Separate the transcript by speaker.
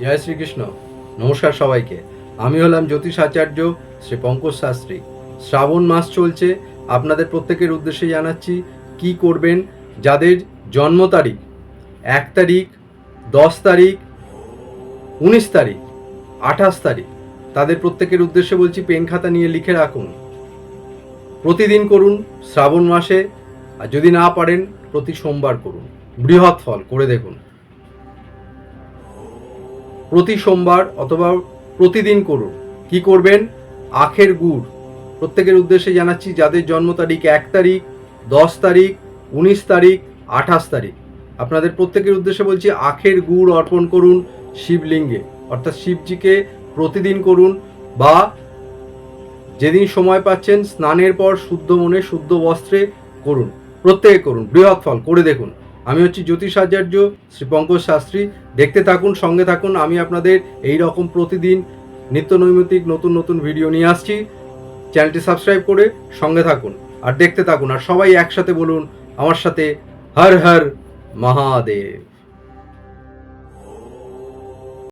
Speaker 1: জয় শ্রীকৃষ্ণ। নমস্কার সবাইকে। আমি হলাম জ্যোতিষ আচার্য শ্রী পঙ্কজ শাস্ত্রী। শ্রাবণ মাস চলছে। আপনাদের প্রত্যেকের উদ্দেশ্যে জানাচ্ছি, কি করবেন? যাদের জন্ম তারিখ এক তারিখ, দশ তারিখ, উনিশ তারিখ, আঠাশ তারিখ, তাদের প্রত্যেকের উদ্দেশ্যে বলছি পেন খাতা নিয়ে লিখে রাখুন। প্রতিদিন করুন শ্রাবণ মাসে, আর যদি না পারেন, প্রতি সোমবার করুন। বৃহৎ ফল, করে দেখুন। প্রতি সোমবার অথবা প্রতিদিন করুন। কি করবেন? আখের গুড়। প্রত্যেকের উদ্দেশ্যে জানাচ্ছি, যাদের জন্ম তারিখ এক তারিখ, দশ তারিখ, উনিশ তারিখ, আঠাশ তারিখ। আপনাদের প্রত্যেকের উদ্দেশ্যে বলছি, আখের গুড় অর্পণ করুন শিবলিঙ্গে। অর্থাৎ শিবজিকে প্রতিদিন করুন বা যেদিন সময় পাচ্ছেন, স্নানের পর শুদ্ধ মনে, শুদ্ধ বস্ত্রে করুন। প্রত্যেকে করুন, বৃহৎ ফল, করে দেখুন। আমি হচ্ছি জ্যোতিষ আচার্য শ্রী পঙ্কজ শাস্ত্রী। দেখতে থাকুন, সঙ্গে থাকুন, আমি আপনাদের এই রকম প্রতিদিন নিত্য নৈমিত্তিক নতুন নতুন ভিডিও নিয়ে আসছি। চ্যানেলটি সাবস্ক্রাইব করে সঙ্গে থাকুন আর দেখতে থাকুন। আর সবাই একসাথে বলুন, আমার সাথে হর হর মহাদেব।